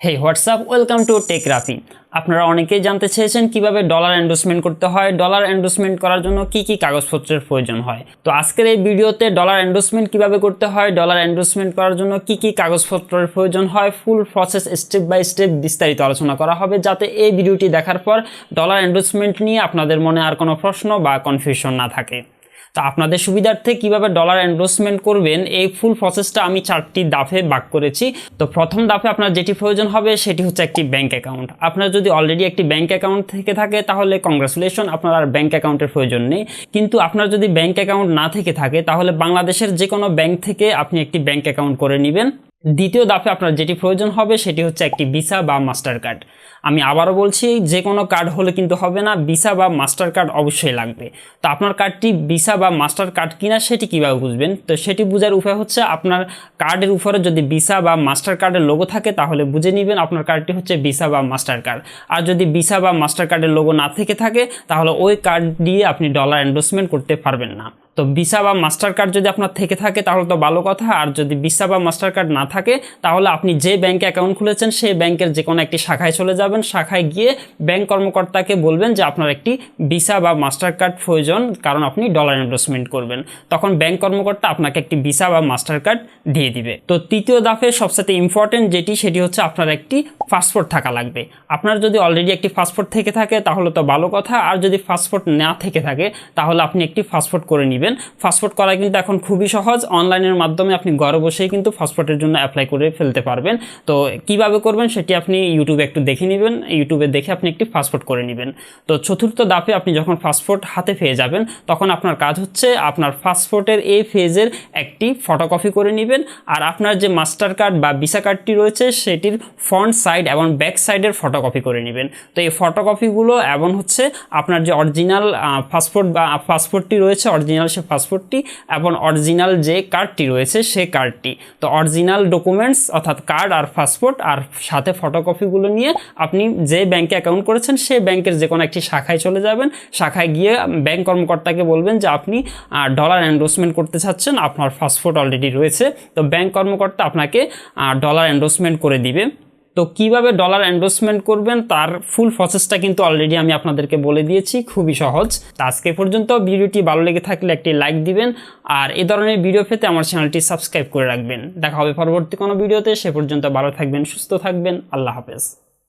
Hey WhatsApp welcome to tech আপনারা অনেকেই জানতে চেয়েছেন কীভাবে ডলার এন্ডোসমেন্ট করতে হয়। ডলার এন্ডোসমেন্ট করার জন্য কি কি কাগজপত্রের প্রয়োজন হয়। তো আজকের এই ভিডিওতে ডলার এন্ডোসমেন্ট কীভাবে করতে হয় ডলার এন্ডোসমেন্ট করার জন্য কি কি কাগজপত্রের প্রয়োজন হয় full process step by step বিস্তারিত আলোচনা করা হবে যাতে এই ভিডিওটি দেখার পর ডলার এন্ডোসমেন্ট নিয়ে আপনাদের মনে আর কোনো প্রশ্ন বা কনফিউশন না থাকে। তো আপনাদের সুবিধার্থে কীভাবে ডলার এন্ডোর্সমেন্ট করবেন, এই ফুল প্রসেসটা আমি চারটি দাফে ভাগ করেছি। তো প্রথম দাফে আপনার যেটি প্রয়োজন হবে সেটি হচ্ছে একটি ব্যাংক অ্যাকাউন্ট আপনার যদি অলরেডি একটি ব্যাংক অ্যাকাউন্ট থেকে থাকে, তাহলে কংগ্রেচুলেশন আপনার আর ব্যাংক অ্যাকাউন্টের প্রয়োজন নেই। কিন্তু আপনার যদি ব্যাংক অ্যাকাউন্ট না থেকে থাকে, তাহলে বাংলাদেশের যে কোনো ব্যাংক থেকে আপনি একটি ব্যাংক অ্যাকাউন্ট করে নেবেন। দ্বিতীয় দাফে আপনার যেটি প্রয়োজন হবে সেটি হচ্ছে একটি ভিসা বা মাস্টার কার্ড আমি আবারও বলছি যে কোনো কার্ড হলে কিন্তু হবে না ভিসা বা মাস্টার কার্ড অবশ্যই লাগবে। তো আপনার কার্ডটি ভিসা বা মাস্টার কার্ড কিনা সেটি কীভাবে বুঝবেন? তো সেটি বোঝার উপায় হচ্ছে আপনার কার্ডের উপরে যদি ভিসা বা মাস্টার কার্ডের লোগো থাকে, তাহলে বুঝে নেবেন আপনার কার্ডটি হচ্ছে ভিসা বা মাস্টার কার্ড আর যদি ভিসা বা মাস্টার কার্ডের লোগো না থেকে থাকে, তাহলে ওই কার্ড দিয়ে আপনি ডলার এন্ডোসমেন্ট করতে পারবেন না। তো ভিসা বা মাস্টার কার্ড যদি আপনার থেকে থাকে, তাহলে তো ভালো কথা। আর যদি ভিসা বা মাস্টার কার্ড না থাকে, তাহলে আপনি যে ব্যাংকে অ্যাকাউন্ট খুলেছেন, সেই ব্যাংকের যে কোনো একটি শাখায় চলে যাবেন। শাখায় গিয়ে ব্যাংক কর্মকর্তাকে বলবেন যে, আপনার একটি ভিসা বা মাস্টার কার্ড প্রয়োজন, কারণ আপনি ডলার ইনভেস্টমেন্ট করবেন। তখন ব্যাংক কর্মকর্তা আপনাকে একটি ভিসা বা মাস্টার কার্ড দিয়ে দিবে। তো তৃতীয় দাফে সবচেয়ে ইম্পর্টেন্ট যেটি, সেটি হচ্ছে আপনার একটি পাসপোর্ট থাকা লাগবে। আপনার যদি অলরেডি একটি পাসপোর্ট থেকে থাকে, তাহলে তো ভালো কথা। আর যদি পাসপোর্ট না থেকে থাকে, তাহলে আপনি একটি পাসপোর্ট করে নেবেন। পাসপোর্ট করা কিন্তু এখন খুবই সহজ। অনলাইনের মাধ্যমে আপনি ঘরে বসেই কিন্তু পাসপোর্টের জন্য অ্যাপ্লাই করে ফেলতে পারবেন। তো কীভাবে করবেন সেটি আপনি ইউটিউবে একটু দেখে নেবেন। ইউটিউবে দেখে আপনি একটি পাসপোর্ট করে নেবেন। তো চতুর্থ দাপে আপনি যখন পাসপোর্ট হাতে পেয়ে যাবেন, তখন আপনার কাজ হচ্ছে আপনার পাসপোর্টের এই ফেজের একটি ফটোকপি করে নেবেন। আর আপনার যে মাস্টার কার্ড বা ভিসা কার্ডটি রয়েছে, সেটির ফ্রন্ট সাইড এবং ব্যাক সাইডের ফটোকপি করে নেবেন। তো এই ফটোকপিগুলো এবং হচ্ছে, আপনার যে অরিজিনাল পাসপোর্ট বা পাসপোর্টটি রয়েছে অরিজিনাল সে পাসপোর্টটি এবং অরিজিনাল যে কার্ডটি রয়েছে সে কার্ডটি। তো অরিজিনাল ডকুমেন্টস অর্থাৎ কার্ড আর পাসপোর্ট আর সাথে ফটোকপিগুলো নিয়ে আপনি যে ব্যাংকে অ্যাকাউন্ট করেছেন সেই ব্যাংকের যে কোনো একটি শাখায় চলে যাবেন। শাখায় গিয়ে ব্যাংক কর্মকর্তাকে বলবেন যে, আপনি ডলার এন্ডোসমেন্ট করতে চাচ্ছেন, আপনার পাসপোর্ট অলরেডি রয়েছে। তো ব্যাংক কর্মকর্তা আপনাকে ডলার এন্ডোসমেন্ট করে দিবে। তো কীভাবে ডলার এন্ডোসমেন্ট করবেন, তার ফুল প্রসেসটা কিন্তু অলরেডি আমি আপনাদেরকে বলে দিয়েছি, খুবই সহজ। তো আজকে পর্যন্ত, ভিডিওটি ভালো লেগে থাকলে একটি লাইক দিবেন, আর এ ধরনের ভিডিও পেতে আমার চ্যানেলটি সাবস্ক্রাইব করে রাখবেন। দেখা হবে পরবর্তী কোনো ভিডিওতে সে পর্যন্ত ভালো থাকবেন, সুস্থ থাকবেন, আল্লাহ হাফেজ।